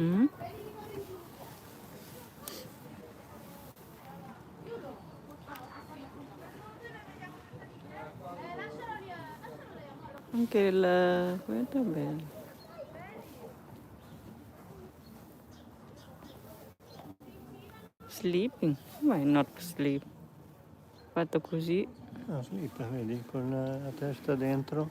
หืม anche il questo è bello sleeping why not sleep. Fatto così. No, sleep, vedi, con la testa dentro.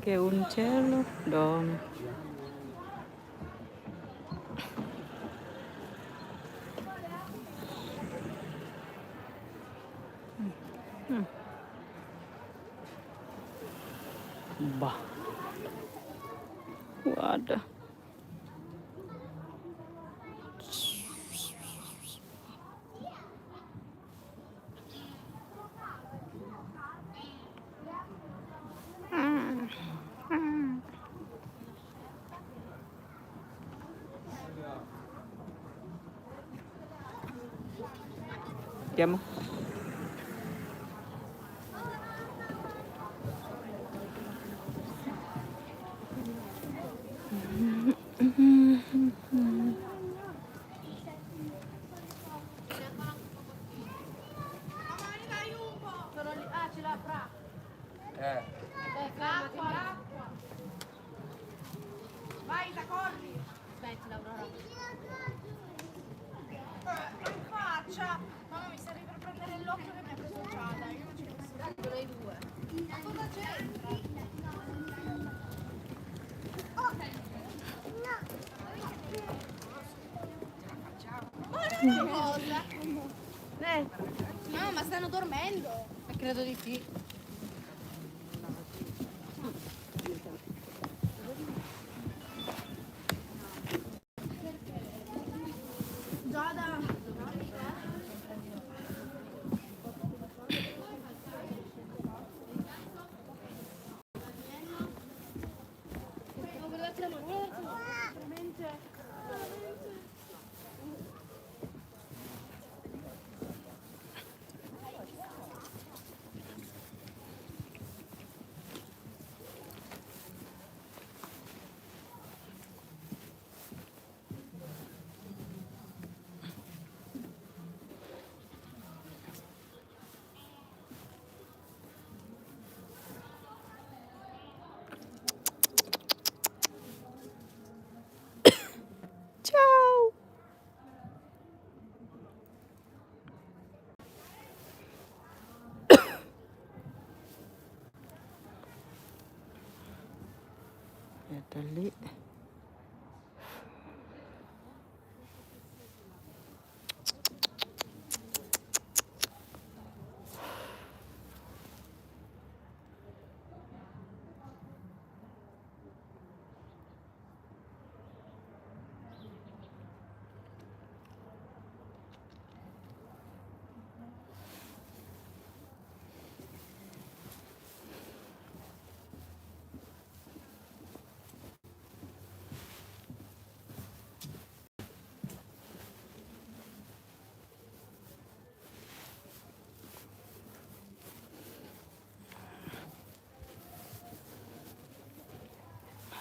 anche un cielo d'oro. Andiamo. Sono lì. Ah, ce l'ha fra. Eh, Eh, l'acqua, l'acqua. Vai, da corri. Smettila, Aurora. Eh, in faccia. Mamma, mi serve per prendere l'occhio che mi ha preso Giada. Io non ci posso dare. Sono i due. Ma cosa c'entra? Ma no! Cosa? Eh. No, ma stanno dormendo. Credo di sì. Giada. No, guardate la mano, guardate la mano. Veramente. Veramente. Ciao. Guarda lì.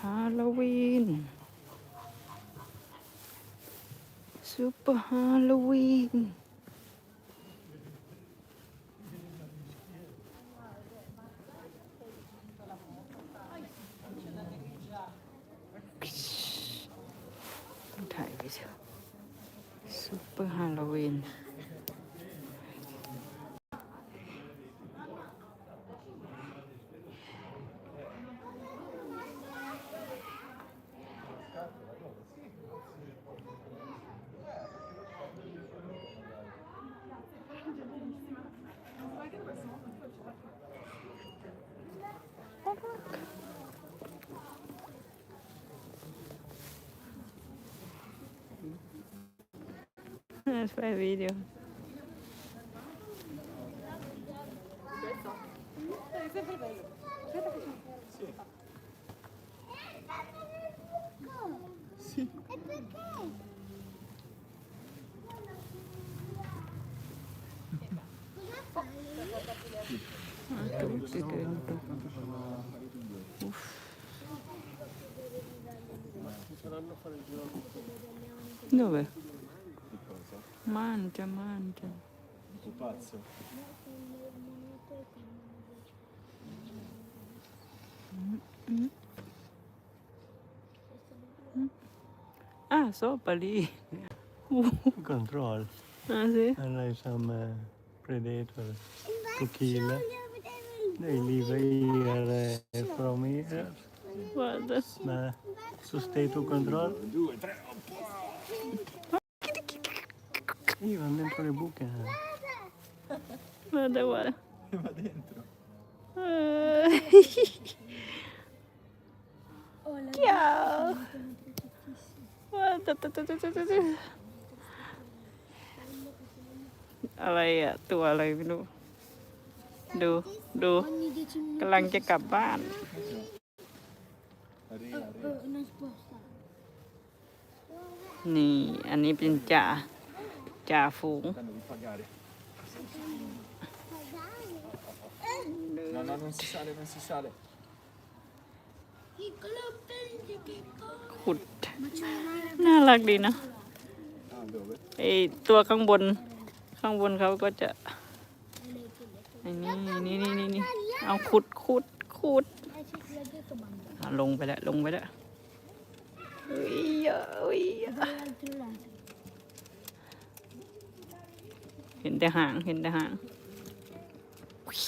Halloween. Super Halloween. Super Halloween. nas famílias. Sim. É porque. No. Mangia, mangia. Tu pazzo. Ah, sopra lì. Control. Ah sì? And I some uh, predator to kill. They live here uh, from here. Guarda. Ma su state to control. Due, tre. Vanno dentro le buche. Guarda, guarda. Va dentro. Eh. Ciao. Guarda, tu, tu, tu, tu, tu, tu. อะไรอะตั วอะไรไม่รู้ดูดู ogni 10 minuti. กำลังจะกลับบ้าน Arriva, arriva. Oh, non sposta. นี่อันนี้เป็นจ่าจ่าฝูง Cercando di pagare. No, no, non si sale, non si sale. Piccolo pesce, piccolo. ขุด Ma c'è una น่ารักดีนะ Ah, dove? ไอตัวข้างบน ข้างบนเขาก็จะไอ้นี่นี่นี่นี่นี่เอาขุดขุดขุด Eh, c'è quella dietro banda. อะลงไปแล้วลงไปแล้วอุ้ยอะอุ้ยอะ Dall'altro lato. เห็นแต่หาง เห็นแต่หางอุ๊ย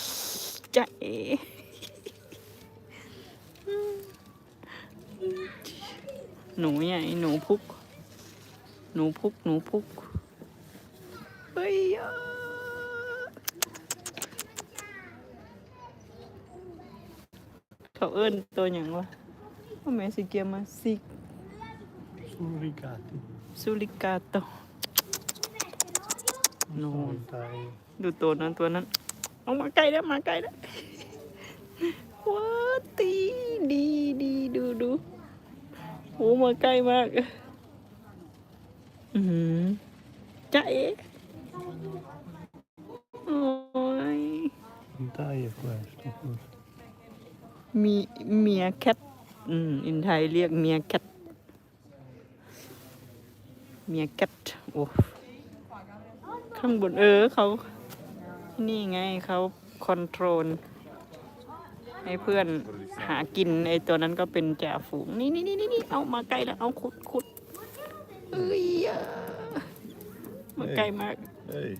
จะเอหนูใหญ่หนูพุก หนูพุก หนูพุก เฮ้ยอะเขาเอิ้นตัวอย่างวะว่าแม่สิเกียมาซิ Suricati. ซู ริกาโตโน Dai. ดูตัวนั้นตัวนั้น เอามาใกล้แล้วมาใกล้แล้วว้าตีดีดีดูดูโอ้มาใกล้มาก อือหือจ้าเอ๋โอ้ย Dai è questo. forse. มีเมียแคทอืมอินไทยเรียกเมียแคทเมียแคทโอ้ ข้างบนเออเขา นี่ไงเขาคอนโทรลให้เพื่อนหากินไอตัวนั้นก็เป็นจ่าฝูง นี่นี่นี่นี่เอามาใกล้แล้วเอาขุดขุดเอ้ยอะมาใกล้มาก Ehi.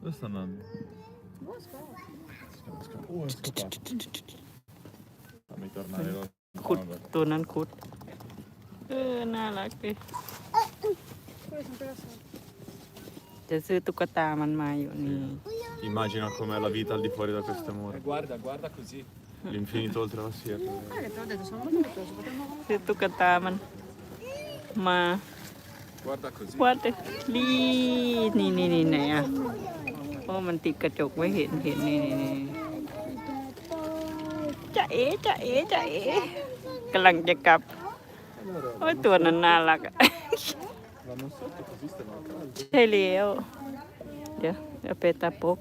Dove sta andando? Oh, è scappato. Fammi tornare lo ขุดตัวนั้นขุด เออ น่ารักดิจะซื้อตุ๊กตามันมาอยู่นี่ Immagina com'è la vita al di fuori da queste mura. Guarda, guarda così. L'infinito oltre la sierra. ซื้อตุ๊กตามันมา Guarda così. วัดเลยลีนี่นี่นี่ไหนอะเพราะมันติดกระจกไม่เห็นเห็นนี่นี่นี่จะเอ๋จะเอ๋จะเอ๋กำลังจะกลับ โอ้ยตัวนั้นน่ารักอะ ใช่แล้วเดี๋ยวเดี๋ยวไปตาโป๊ก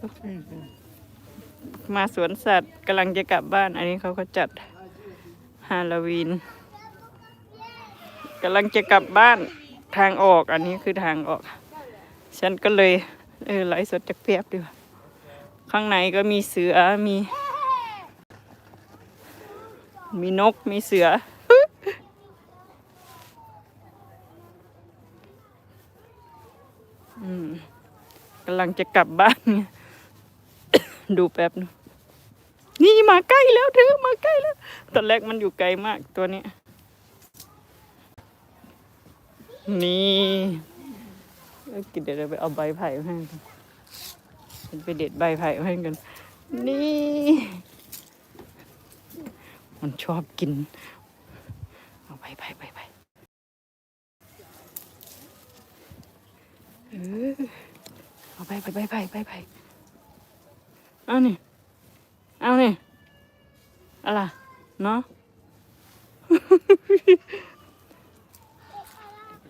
มาสวนสัตว์กำลังจะกลับบ้าน อันนี้เขาก็จัดฮาโลวีนกำลังจะกลับบ้านทางออกอันนี้คือทางออก ฉันก็เลยเออไลฟ์สดจากเพียบดีกว่าข้างในก็มีเสือมี มีนกมีเสือ อืมกำลังจะกลับบ้านไงดูแป๊บนึงนี่มาใกล้แล้วเธอมาใกล้แล้ว ตอนแรกมันอยู่ไกลมากตัวนี้ นี่เอ้ยเดี๋ยวเราไปเอาใบไผ่มาให้กันไปเด็ดใบไผ่มาให้กัน นี่ มันชอบกิน เอาไปไปไป เออเอาไปไปไปไปไปไปเอานี่เอานี่อะไรเนาะ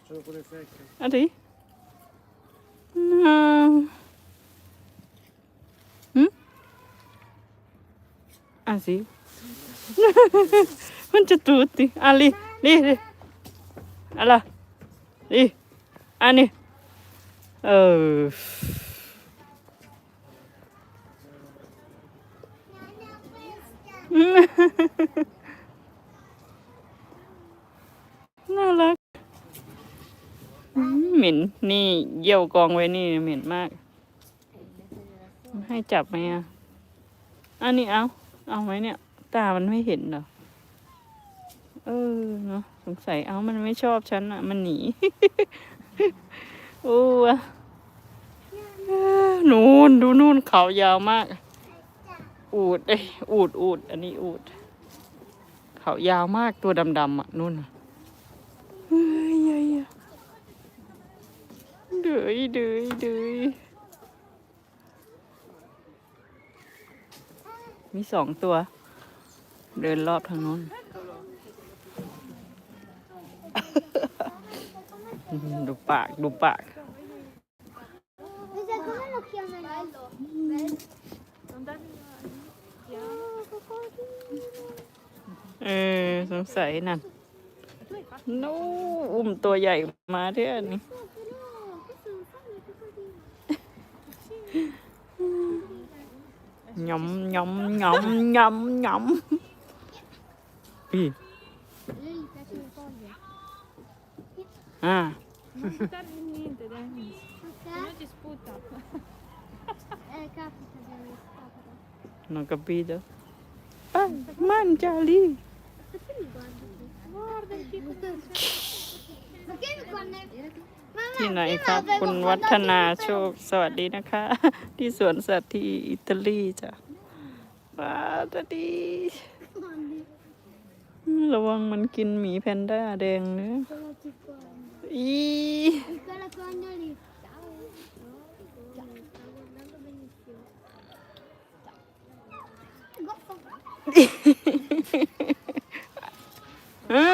Solo con le fecche. Adi? No. Hmm? Ah sì? Mangia tutti. Ah lì, lì, lì. Allora. Lì. Anni. Oh. น่ารักอืมเหม็นนี่เยี่ยวกองไว้นี่เหม็นมาก ให้จับไหมอะ อันนี้เอา เอาไหมเนี่ย ตามันไม่เห็นเหรอ เออเนาะสงสัยเอามันไม่ชอบฉันอะ มันหนี โอ้อะนู่นดูนู่นเขายาวมาก อูดเอ้ยอูดอูดอันนี้อูด เขายาวมากตัวดำๆอะนู่นเฮ้ยเฮ้ยเฮ้ยเดือยเดือยเดือยมีสองตัว เดินรอบทางนู้น ดูปาก ดูปาก Vedi come lo chiameranno? Oh, เออ สงสัยนั่นนู้อุ้มตัวใหญ่มาเท่านี้ nhắm nhắm nhắm nhắm nhắm Ì, Lei mi scappa. non capito ah, mangia lì Perché mi guardi? Guarda il piccolo. Ma che mi guarda? ที่ไหนครับ คุณวัฒนาโชค สวัสดีนะคะ ที่สวนสัตว์ที่อิตาลีจ้ะว้าวตาดีระวังมันกินหมีแพนด้าแดงเนื้อ Cosa ti guarda? อี Quella quando lì. Ciao. Ciao. Sto guardando benissimo. Ciao. Goffo. ฮะ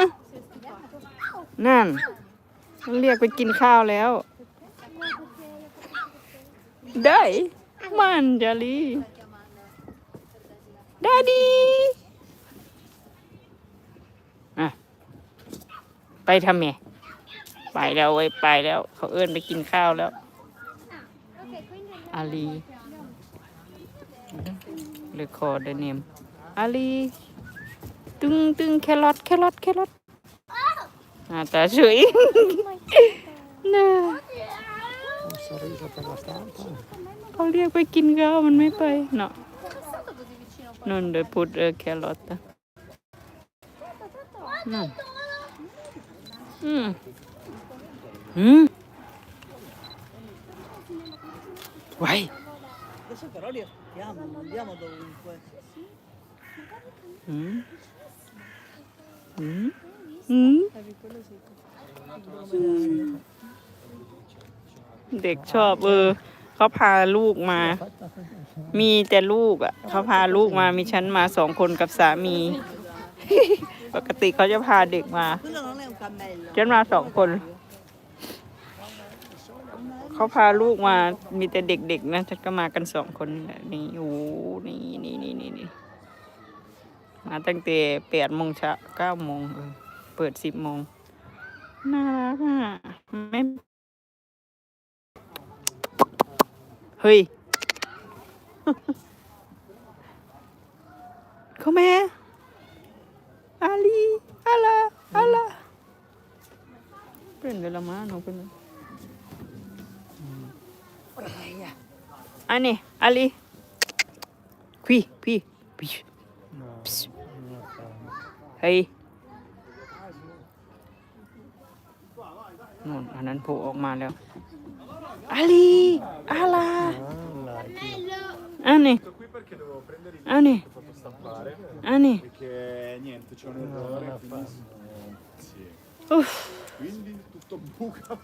นั่นมันเรียกไปกินข้าวแล้ว ได้มันจาลีดาดีอะ ไปทำไง ไปแล้วเว้ยไปแล้ว เขาเอื้อนไปกินข้าวแล้ว อาลีเลคอร์ดเนมอาลีตึงตึงแครอทแครอทแครอทหน้าตาเฉยน่าเขาเรียกไปกินข้าวมันไม่ไปเนาะนนเดี๋ยวพูดเออแครอทอะนั่นอืม อืมไว้ Adesso però li aspettiamo, non andiamo dovunque. อืมอืมอืมเด็กชอบเออเขาพาลูกมา มีแต่ลูกอะเขาพาลูกมามีฉันมาสองคนกับสามี ปกติเขาจะพาเด็กมา Quello non è un cammello. ฉันมาสองคน เขาพาลูกมา มีแต่เด็กๆนะฉันก็มากันสองคนนี่โอ้นี่นี่นี่นี่นี่มาตั้งแต่แปดโมงเช้าเก้าโมงเออเปิดสิบโมงน่ารักอะไม่เฮ้ยเขาแม่อาลีอาลาอาลา Prende la mano. Prende. Anni, Ali. Qui, qui. qui. No, Ani, Ali. Qui, qui. Psst. Ehi. นู่นอันนั้นโผล่ออกมาแล้ว อาลีอาลา Anne. Anne. Anne. Perché niente, c'è un errore. Quindi tutto buca.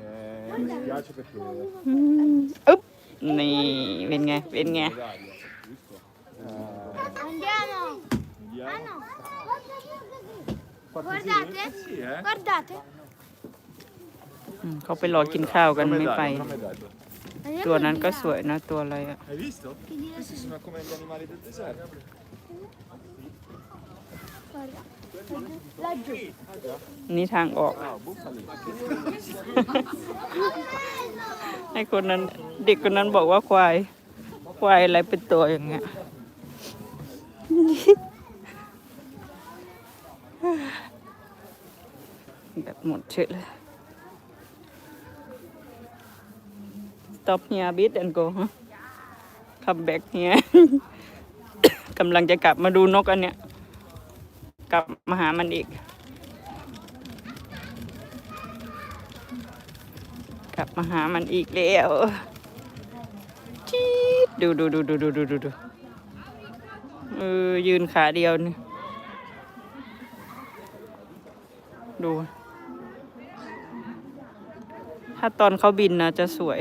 Eh, mi spiace perché อึ๊บนี่เป็นไง เป็นไง d'aria, giusto? Andiamo. Ah Andiamo. no. Guardate. Sì, eh? Guardate. อืมเขาไปรอกินข้าวกัน Come ไม่ไป dai, come dai. Andiamo ตัวนั้นก็ di là. สวยนะตัวอะไรอะ Hai visto? Questi sono come gli animali del deserto. Guarda. นี่ทางออก Ah, bufali. ไอ้คนนั้นเด็กคนนั้นบอกว่าควาย ควายอะไรเป็นตัวอย่างเงี้ยแบบหมดเฉยเลย stop here bit and go ฮะ come back here กำลังจะกลับมาดูนกอันเนี้ย กลับมาหามันอีก กลับมาหามันอีกแล้วจี๊ดดูดูดูดูดูดูดูดูเออยืนขาเดียวนี่ดู ถ้าตอนเขาบินนะจะสวย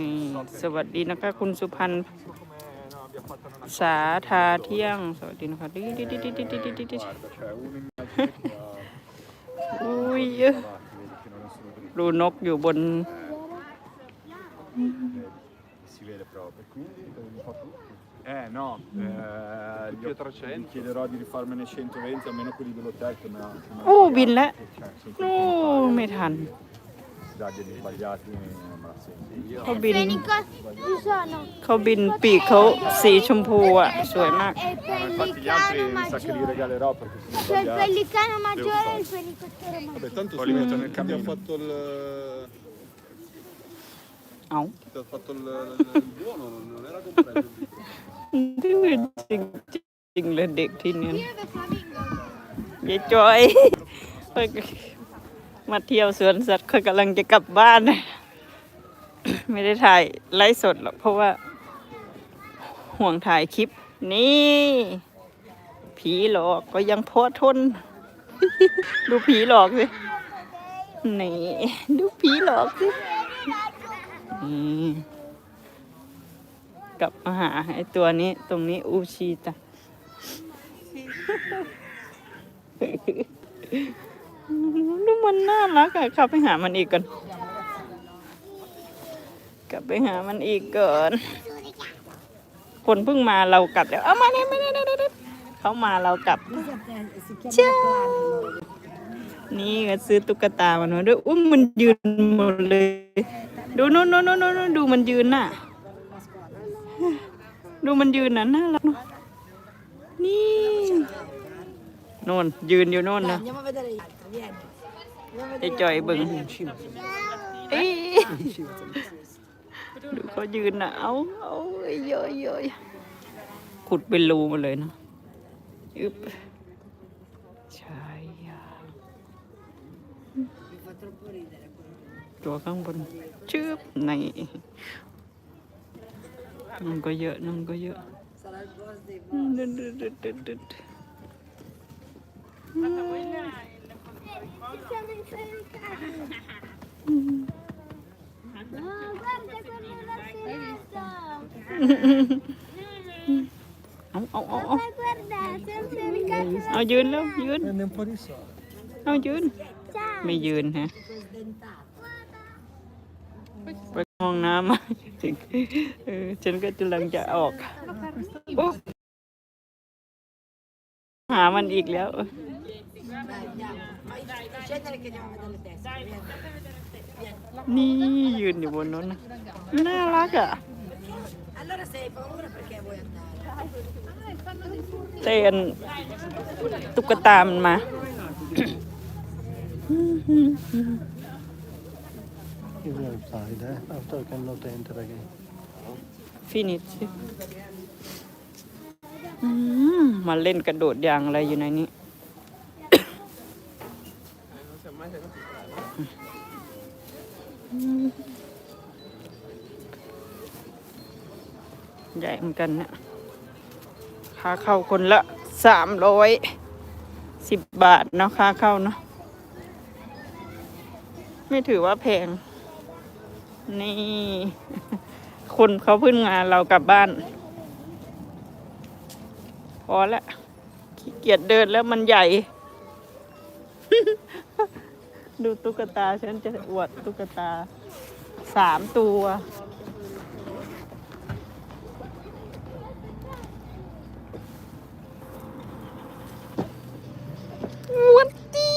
นี่สวัสดีนะคะ คุณสุพันธ์สาธาเที่ยง สวัสดีนะคะดิดิดิดิดิดิดิดิดิ Guarda, c'è un'immagine che ha... อุ้ย Vedi che non è solo per ดูนกอยู่บน si vede proprio. Quindi un po' tutti. Eh no, eh, gli, gli chiederò di rifarmene 120, almeno quelli dell'hotel che mi ha... che mi ha โอ้ pagato. บินแล้ว Cioè, sono โอ้ tutti ไม่ทัน da degli sbagliati me la sento. Io เขาบิน Fenico ci sono. เขาบินปีกเขาสีชมพูอะ สวยมาก E il infatti gli altri pellicano mi sa che li maggiore. regalerò perché sono C'è il sbagliati. pellicano maggiore e il fenicottero maggiore. Vabbè, tanto poi li metto nel cammino. ha fatto il, เอา chi ha fatto il, il buono non era compreso il libro. ดื้อจริงจริงเลยเด็กที่เนี้ย Pieve flamingo. ยายจอยเพิ่ง มาเที่ยวสวนสัตว์เขากำลังจะกลับบ้าน ไม่ได้ถ่ายไลฟ์สดหรอกเพราะว่า ห่วงถ่ายคลิป นี่ ผีหลอกก็ยังพอทน ดูผีหลอกสินี่ดูผีหลอกสินี่กลับมาหาไอ้ตัวนี้ ตรงนี้อูชีตะ ดูมันน่ารักอะข้าไปหามันอีกก่อนกลับไปหามันอีกก่อน คนเพิ่งมาเรากลับแล้วเอามาเนี่ยมาเนี่ยเนี่ยเนี่ยเขามาเรากลับเจ้านี่ก็ซื้อตุ๊กตามันมาด้วยอุ้มมันยืนหมดเลย ดูโน่นโน่นโน่นโน่นดูมันยืนน่ะ ดูมันยืนน่ะน่ารักเนอะนี่โน่นยืนอยู่โน่นนะ ไอ้จอยเบึงเอ้ยดูเขายืนนะเอาเอาเยเยอะเยอะขุดเป็นรูมาเลยนะอึบใช่ตัวข้างบนชืบในนั่นก็เยอะนั่นก็เยอะดึดดึดดึดดึด เอาเอาเอาเอาเอายืนแล้วยืนเอายืน ไม่ยืนฮะไปห้องน้ำมาเออฉันก็กำลังจะออก หามันอีกแล้ว นี่ยืนอยู่บนนั้นน่ารักอะเตนตุ๊กตามันมาอยู่ outside eh after finish มาเล่นกระโดดยางอะไรอยู่ในนี้ ใหญ่เหมือนกันนะค่าเข้าคนละสามร้อยสิบบาทเนาะค่าเข้าเนาะไม่ถือว่าแพง นี่ คนเขาพึ่งงานเรากลับบ้าน พอละขี้เกียจเดินแล้วมันใหญ่ ดูตุ๊กตา ฉันจะอวดตุ๊กตาสามตัว วันดี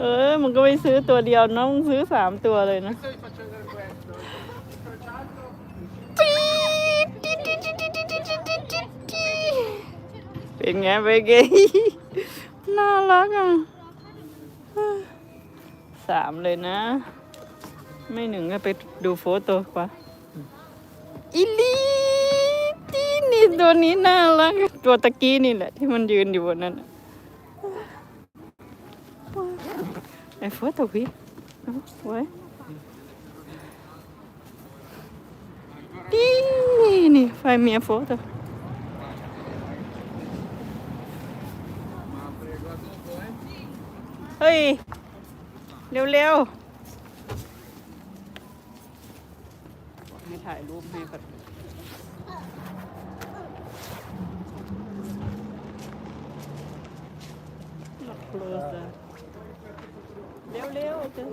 เออ มันก็ไม่ซื้อตัวเดียวนะมึงซื้อสามตัวเลยนะ เป็นไงเป็นไงน่ารักอะสามเลยนะ ไม่หนึ่งก็ไปดูโฟโต้กว่าอิลีที่นี่ตัวนี้น่ารักตัวตะกี้นี่แหละ ที่มันยืนอยู่บนนั้นไอ้โฟโต้พี่ไว้ดีนี่ไฟเมียโฟโต้ เฮ้ย เร็วๆให้ถ่ายรูปให้ก่อนมาโคลสเร็วๆจ้ะ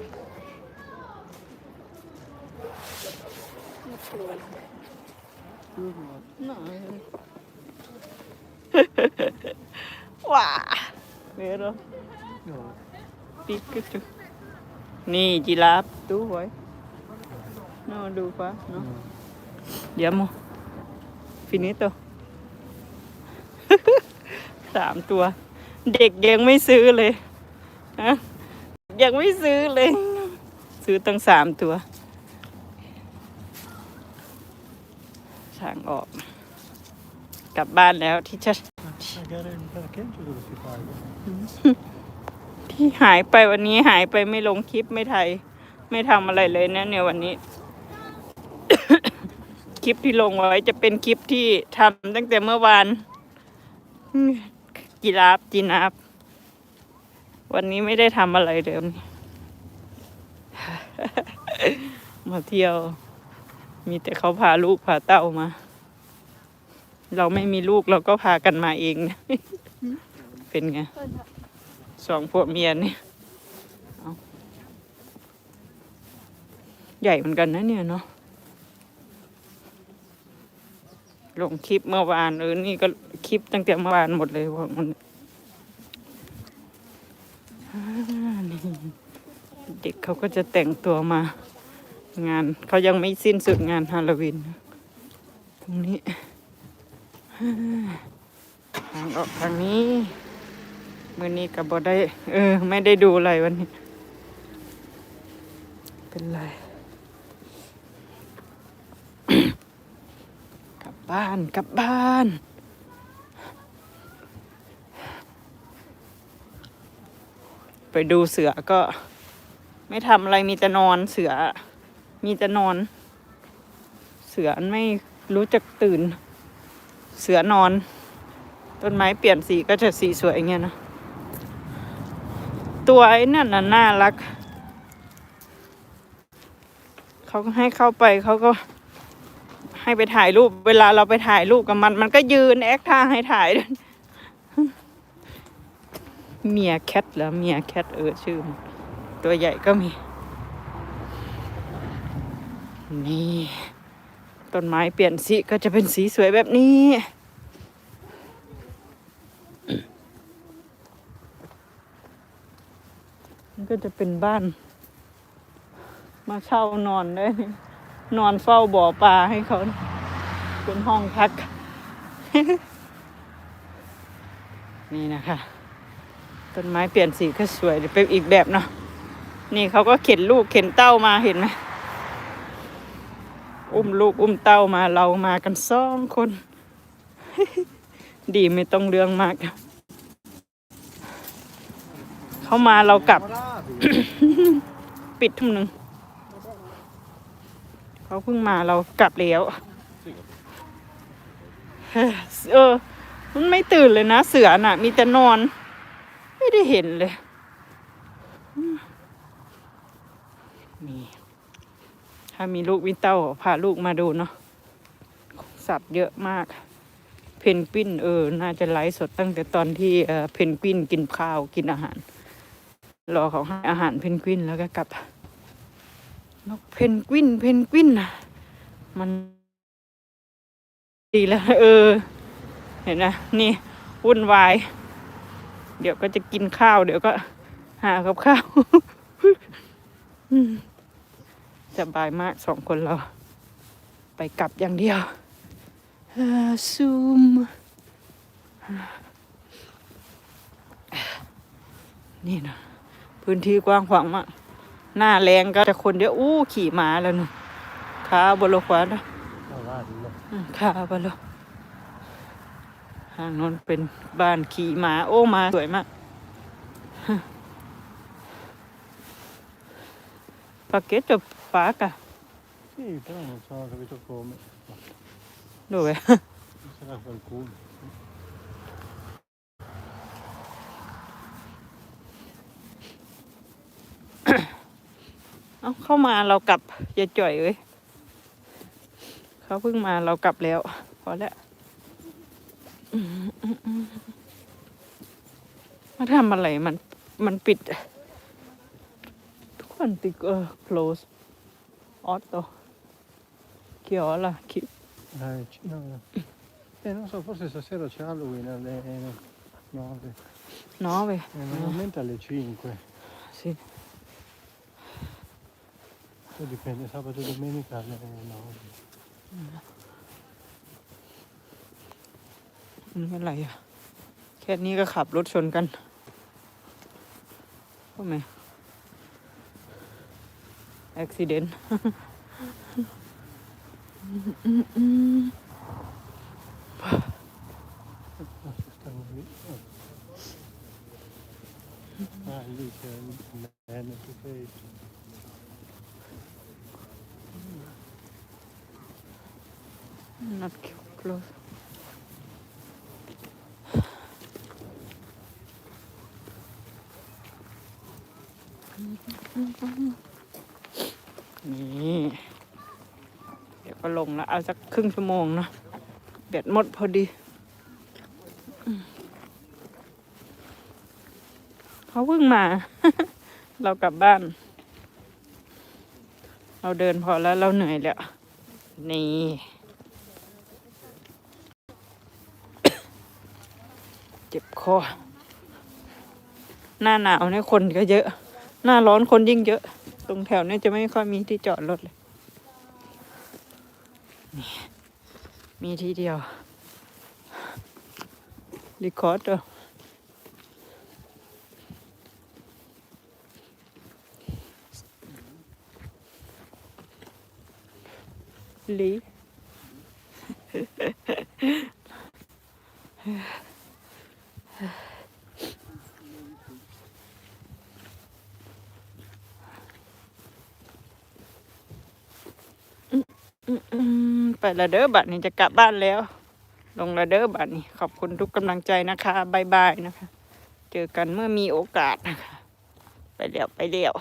มาโคลสหน่อยว้าเวรอ Pikachu. Ni jilap tu boy. No, do pa, no. Diamo. Finito. สามตัว เด็กยังไม่ซื้อเลยฮะยังไม่ซื้อเลย ซื้อตั้งสามตัวช่างออก กลับบ้านแล้วที่จะ หายไปวันนี้หายไปไม่ลงคลิปไม่ไทย ไม่ทำอะไรเลยนะเนี่ยวันนี้ คลิปที่ลงไว้จะเป็นคลิปที่ทำตั้งแต่เมื่อวานกีราฟจีนาฟวันนี้ไม่ได้ทำอะไรเลยวันนี้มาเที่ยว มีแต่เขาพาลูกพาเต้ามา เราไม่มีลูกเราก็พากันมาเอง เป็นไง สองพวกเมียนี่ใหญ่เหมือนกันนะเนี่ยเนาะลงคลิปเมื่อวานเออนี่ก็คลิปตั้งแต่เมื่อวานหมดเลยพวกมันเด็กเขาก็จะแต่งตัวมา งานเขายังไม่สิ้นสุดงานฮาโลวีนตรงนี้อ่าทางออกทางนี้ มื่อนี้กับบได้ เออ ไม่ได้ดูอะไรวันนี้ เป็นไร กลับบ้าน กลับบ้าน ไปดูเสือก็ ไม่ทำอะไรมีแต่นอนเสือ มีแต่นอน เสือไม่รู้จักตื่น เสือนอน ต้นไม้เปลี่ยนสีก็จะสีสวยอย่างเงี้ยนะ ตัวไอ้นั่นน่ะน่ารัก เขาก็ให้เข้าไปเขาก็ ให้ไปถ่ายรูป เวลาเราไปถ่ายรูปกับมัน มันก็ยืนแอคท่าให้ถ่ายด้วยเมียแคทเหรอเมียแคทเออชื่อมันตัวใหญ่ก็มี นี่ ต้นไม้เปลี่ยนสีก็จะเป็นสีสวยแบบนี้ มันก็จะเป็นบ้าน มาเช่านอนได้ นอนเฝ้าบ่อปลาให้เขา เป็นห้องพัก นี่นะคะ ต้นไม้เปลี่ยนสีก็สวยเป็นอีกแบบเนาะ นี่เขาก็เข็นลูกเข็นเต้ามาเห็นไหม อุ้มลูกอุ้มเต้ามาเรามากันสองคน ดีไม่ต้องเรื่องมาก เขามาเรากลับ ปิดทุ่มหนึ่งเขาเพิ่งมาเรากลับแล้ว เออ มันไม่ตื่นเลยนะ เสือน่ะ มีแต่นอน ไม่ได้เห็นเลยมนี่ ถ้ามีลูกวินเต้าพาลูกมาดูเนาะ สัตว์เยอะมาก เพนกวินเออ น่าจะไลฟ์สดตั้งแต่ตอนที่เเพนกวินกินข้าวกินอาหาร รอเขาให้อาหารเพนกวินแล้วก็กลับนกเพนกวินเพนกวินน่ะมันดีแล้ว เออ เห็นนะนี่วุ่นวาย เดี๋ยวก็จะกินข้าว เดี๋ยวก็หากับข้าวสบายมากสองคนเรา ไปกลับอย่างเดียวซูม นี่นะ พื้นที่กว้างขวางมากหน้าแรงก็จะคนเดียวอู้ขี่ม้าแล้วหนูขาบนโลขวานะ Cavallo. อืมขาบนโลทางโน้นเป็นบ้านขี่ม้าโอ้ม้าสวยมากปากเกตจะปากอะ Sì, però non so, ho capito come. ดูไป Sarà qualcuno. เอาเข้ามาเรากลับอย่าจ่อยเอ้ยเขาเพิ่งมาเรากลับแล้ว พอแล้วอืมอืมอืมมาทำอะไรมัน มันปิด ทุกคนติดเออ close auto เกี่ยวอะไรคิด Eh, c- no, no. Eh, non so, forse stasera c'è Halloween alle 9. น้อไป Eh, normalmente alle 5. สิ Poi dipende, sabato e domenica alle 9. มันเป็นไรอะแค่นี้ก็ขับรถชนกันทำไม accident Adesso stanno lì. Ah, lì c'è il bene che fai. Not close นี่เดี๋ยวก็ลงแล้วเอาสักครึ่งชั่วโมงเนอะแบตหมดพอดี เขาเพิ่งมา เรากลับบ้าน เราเดินพอแล้วเราเหนื่อยแล้ว นี่ เจ็บคอ หน้าหนาวเนี่ยคนก็เยอะ หน้าร้อนคนยิ่งเยอะ ตรงแถวเนี้จะไม่ค่อยมีที่จอดรถเลยนี่มีที่เดียวรีคอร์ดลีอืม ไปละเด้อบัดนี้จะกลับบ้านแล้ว ลงละเด้อบัดนี้ ขอบคุณทุกกำลังใจนะคะบายบายนะคะ เจอกันเมื่อมีโอกาสนะคะ ไปเดี๋ยวไปเดี๋ยว